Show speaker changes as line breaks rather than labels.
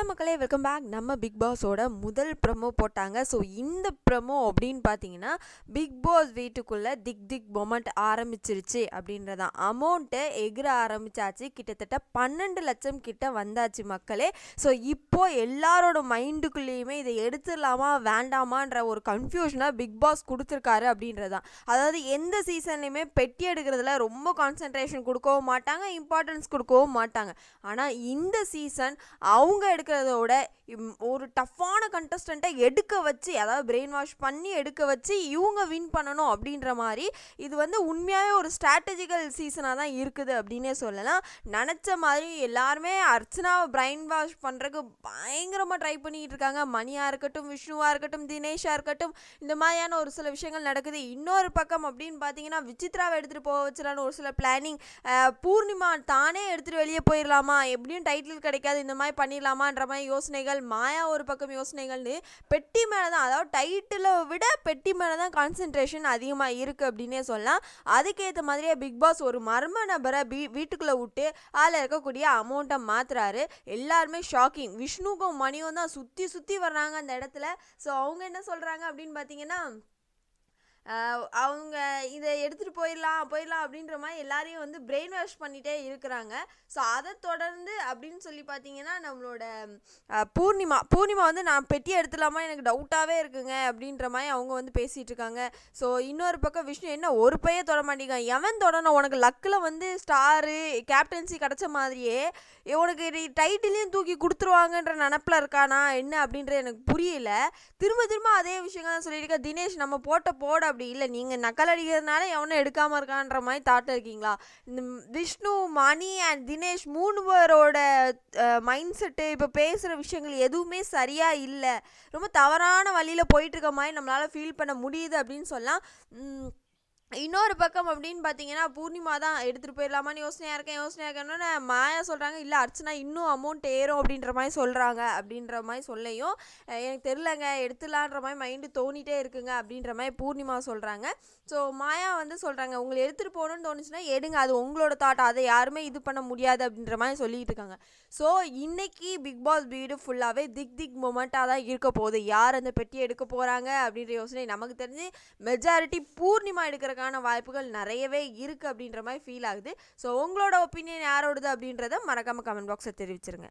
Hello மக்களே welcome back. நம்ம big பாஸோட முதல் ப்ரமோ போட்டாங்க. ஸோ இந்த ப்ரமோ அப்படின்னு பார்த்தீங்கன்னா பிக் பாஸ் வீட்டுக்குள்ளே திக் திக் மொமெண்ட் ஆரம்பிச்சிருச்சு அப்படின்றதான் அமௌண்ட்டு எகிர ஆரம்பிச்சாச்சு. கிட்டத்தட்ட பன்னெண்டு லட்சம் கிட்ட வந்தாச்சு மக்களே. ஸோ இப்போ எல்லாரோட மைண்டுக்குள்ளேயுமே இதை எடுத்துடலாமா வேண்டாமான்ற ஒரு கன்ஃபியூஷனாக பிக் பாஸ் கொடுத்துருக்காரு அப்படின்றதான் அதாவது எந்த சீசன்லையுமே பெட்டி எடுக்கிறதுல ரொம்ப கான்சென்ட்ரேஷன் கொடுக்கவும் மாட்டாங்க இம்பார்ட்டன்ஸ் கொடுக்கவும் மாட்டாங்க. ஆனால் இந்த சீசன் அவங்க எடுக்க இம்- ஒரு டஃப்பான கண்டஸ்டண்ட்டை எடுக்க வச்சு அதாவது பிரெயின் வாஷ் பண்ணி எடுக்க வச்சு இவங்க வின் பண்ணணும் அப்படின்ற மாதிரி இது வந்து உண்மையாகவே ஒரு ஸ்ட்ராட்டஜிக்கல் சீசனாக தான் இருக்குது அப்படின்னே சொல்லலாம். நினச்ச மாதிரி எல்லாருமே அர்ச்சனாவை பிரெயின் வாஷ் பண்ணுறதுக்கு பயங்கரமாக ட்ரை பண்ணிக்கிட்டு இருக்காங்க. மணியாக இருக்கட்டும் விஷ்ணுவாக இருக்கட்டும் தினேஷாக இருக்கட்டும் இந்த மாதிரியான ஒரு சில விஷயங்கள் நடக்குது. இன்னொரு பக்கம் அப்படின்னு பார்த்தீங்கன்னா விசித்ராவை எடுத்துகிட்டு போக வச்சிடலான்னு ஒரு சில பிளானிங் பூர்ணிமா தானே எடுத்துகிட்டு வெளியே போயிடலாமா எப்படியும் டைட்டில் கிடைக்காது இந்த மாதிரி பண்ணிடலாமான்ற மாதிரி யோசனைகள் மாயா ஒரு பக்கம் யோசனைகள்னு பெட்டி மேலே தான் அதாவது டைட்டிலை விட பெட்டி மேலே தான் கான்சென்ட்ரேஷன் அதிகமாக இருக்குது அப்படின்னே சொல்லலாம். அதுக்கேற்ற மாதிரியே பிக் பாஸ் ஒரு மர்ம நபரை வீ வீட்டுக்குள்ளே விட்டு அதில் இருக்கக்கூடிய அமௌண்ட்டை மாற்றுறாரு எல்லாருமே ஷாக்கிங் விஷ்ணுக்கும் மணியும் தான் சுற்றி சுற்றி வர்றாங்க அந்த இடத்துல. ஸோ அவங்க என்ன சொல்கிறாங்க அப்படின்னு பார்த்தீங்கன்னா அவங்க இதை போயிடலாம் போயிடலாம் அப்படின்ற மாதிரி எல்லாரையும் வந்து பிரெயின் வாஷ் பண்ணிகிட்டே இருக்கிறாங்க. ஸோ அதை தொடர்ந்து அப்படின்னு சொல்லி பார்த்தீங்கன்னா நம்மளோட பூர்ணிமா பூர்ணிமா வந்து நான் பெட்டி எடுத்துலாமா எனக்கு டவுட்டாகவே இருக்குங்க அப்படின்ற மாதிரி அவங்க வந்து பேசிகிட்டு இருக்காங்க. ஸோ இன்னொரு பக்கம் விஷ்ணு என்ன ஒரு பையன் தொட மாட்டேங்க எவன் தொடணும்? உனக்கு லக்கில் வந்து ஸ்டாரு கேப்டன்சி கிடச்ச மாதிரியே உனக்கு டைட்டிலையும் தூக்கி கொடுத்துருவாங்கன்ற நினப்பில் இருக்கானா? என்ன? அப்படின்றது எனக்கு புரியல. திரும்ப திரும்ப அதே விஷயங்கள் தான் சொல்லியிருக்கேன் தினேஷ் நம்ம போட்ட போட அப்படி. இல்லை நீங்கள் நக்கல் அடிக்கிறதுனால எவனும் எடுக்காமல் இருக்கான்ற மாதிரி தாட்டில் இருக்கீங்களா? இந்த விஷ்ணு மணி அண்ட் தினேஷ் மூணு பேரோட மைண்ட் செட்டு இப்போ பேசுகிற விஷயங்கள் எதுவுமே சரியாக இல்லை. ரொம்ப தவறான வழியில் போயிட்டுருக்க மாதிரி நம்மளால் ஃபீல் பண்ண முடியுது அப்படின்னு சொல்லலாம். இன்னொரு பக்கம் அப்படின்னு பார்த்தீங்கன்னா பூர்ணிமா தான் எடுத்துகிட்டு போயிடலாமான்னு யோசனையாக இருக்கேன். யோசனையாக இருக்கேன்னு மாயா சொல்கிறாங்க இல்லை அர்ச்சனா இன்னும் அமௌண்ட் ஏறும் அப்படின்ற மாதிரி சொல்கிறாங்க அப்படின்ற மாதிரி சொல்லையும். எனக்கு தெரிலங்க எடுத்துலான்ற மாதிரி மைண்டு தோணிட்டே இருக்குங்க அப்படின்ற மாதிரி பூர்ணிமா சொல்கிறாங்க ஸோ மாயா வந்து சொல்கிறாங்க உங்களை எடுத்துகிட்டு போகணும்னு தோணுச்சுன்னா எடுங்க. அது உங்களோட தாட் அதை யாருமே இது பண்ண முடியாது அப்படின்ற மாதிரி சொல்லிட்டு இருக்காங்க. ஸோ இன்னைக்கு பிக் பாஸ் வீடு ஃபுல்லாகவே திக் திக் மொமெண்ட்டாக தான் இருக்க போகுது. யார் அந்த பெட்டியை எடுக்க போகிறாங்க அப்படின்ற யோசனை நமக்கு தெரிஞ்சு மெஜாரிட்டி பூர்ணிமா எடுக்கிற எடுக்கிறதுக்கான வாய்ப்புகள் நிறையவே இருக்குது அப்படின்ற மாதிரி ஃபீல் ஆகுது. ஸோ உங்களோட ஒப்பீனியன் யாரோடது அப்படின்றத மறக்காமல் கமெண்ட் பாக்ஸை தெரிவிச்சிருங்க.